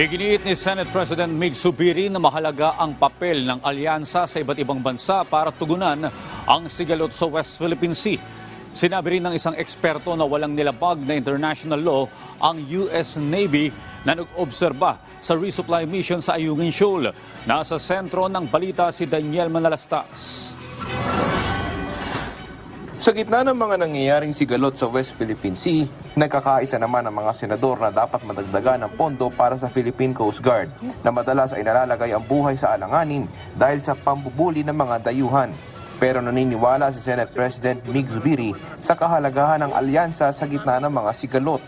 Iginiit ni Senate President Mig Subiri na mahalaga ang papel ng alyansa sa iba't ibang bansa para tugunan ang sigalot sa West Philippine Sea. Sinabi rin ng isang eksperto na walang nilabag na international law ang US Navy na nag-obserba sa resupply mission sa Ayungin Shoal. Nasa sentro ng balita si Daniel Manalastas. Sa gitna ng mga nangyayaring sigalot sa West Philippine Sea, nagkakaisa naman ang mga senador na dapat madagdagan ng pondo para sa Philippine Coast Guard na madalas ay nalalagay ang buhay sa alanganin dahil sa pambubuli ng mga dayuhan. Pero naniniwala si Senate President Mig Zubiri sa kahalagahan ng alyansa sa gitna ng mga sigalot.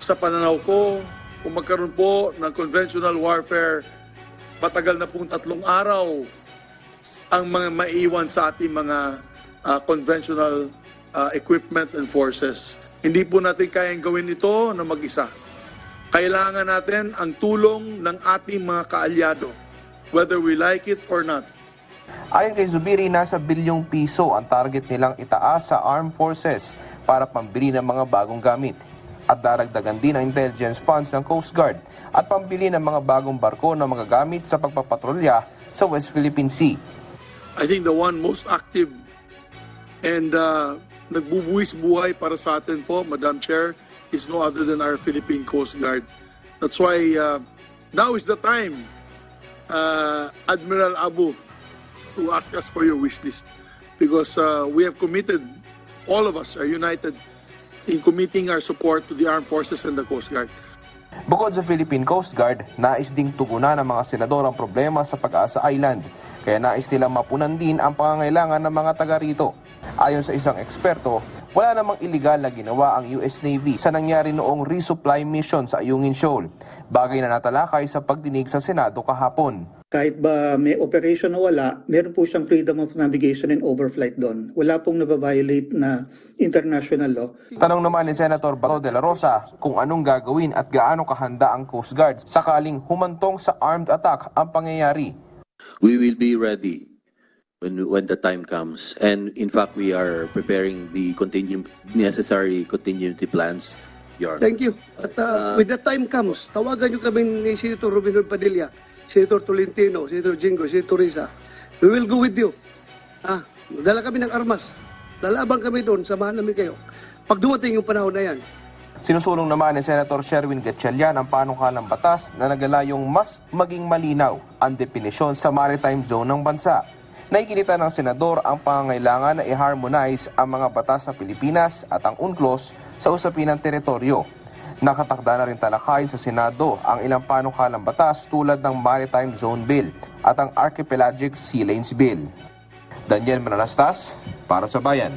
sa pananaw ko, kung magkaroon po ng conventional warfare, matagal na pong tatlong araw ang mga maiwan sa ating mga ah, conventional ah, equipment and forces. Hindi po natin kayang gawin ito na mag-isa. Kailangan natin ang tulong ng ating mga kaalyado, whether we like it or not. Ayon kay Zubiri, nasa bilyong piso ang target nilang itaas sa armed forces para pambili ng mga bagong gamit. At daragdagan din ang intelligence funds ng Coast Guard at pambili ng mga bagong barko na magagamit sa pagpapatrolya sa West Philippine Sea. I think the one most active and uh, nagbubuwis buhay para sa atin po, Madam Chair, is no other than our Philippine Coast Guard. That's why uh, now is the time, uh, Admiral Abu, to ask us for your wish list. Because uh, we have committed, all of us are united in committing our support to the armed forces and the Coast Guard. Bukod sa Philippine Coast Guard, nais ding tugunan ng mga senador ang problema sa Pag-asa Island. Kaya nais nilang mapunan din ang pangangailangan ng mga taga rito. Ayon sa isang eksperto, wala namang iligal na ginawa ang US Navy sa nangyari noong resupply mission sa Ayungin Shoal. Bagay na natalakay sa pagdinig sa Senado kahapon. Kahit ba may operation o wala, meron po siyang freedom of navigation and overflight doon. Wala pong nababiolate na international law. Tanong naman ni Senator Bato de la Rosa kung anong gagawin at gaano kahanda ang Coast Guard sakaling humantong sa armed attack ang pangyayari. we will be ready when when the time comes. And in fact, we are preparing the contingent necessary contingency plans. Your Thank you. At uh, when the time comes, tawagan nyo kami ni Senator Hood Padilla, Senator Tolentino, Senator Jingo, Senator Risa. We will go with you. Ah, dala kami ng armas. Lalaban kami doon, samahan namin kayo. Pag dumating yung panahon na yan, Sinusulong naman ni Senator Sherwin Gatchalian ang panukalang batas na nagalayong mas maging malinaw ang definisyon sa maritime zone ng bansa. Naikinita ng senador ang pangangailangan na i-harmonize ang mga batas ng Pilipinas at ang UNCLOS sa usapin ng teritoryo. Nakatakda na rin talakayin sa Senado ang ilang panukalang batas tulad ng Maritime Zone Bill at ang Archipelagic Sea Lanes Bill. Daniel Manalastas, para sa Bayan.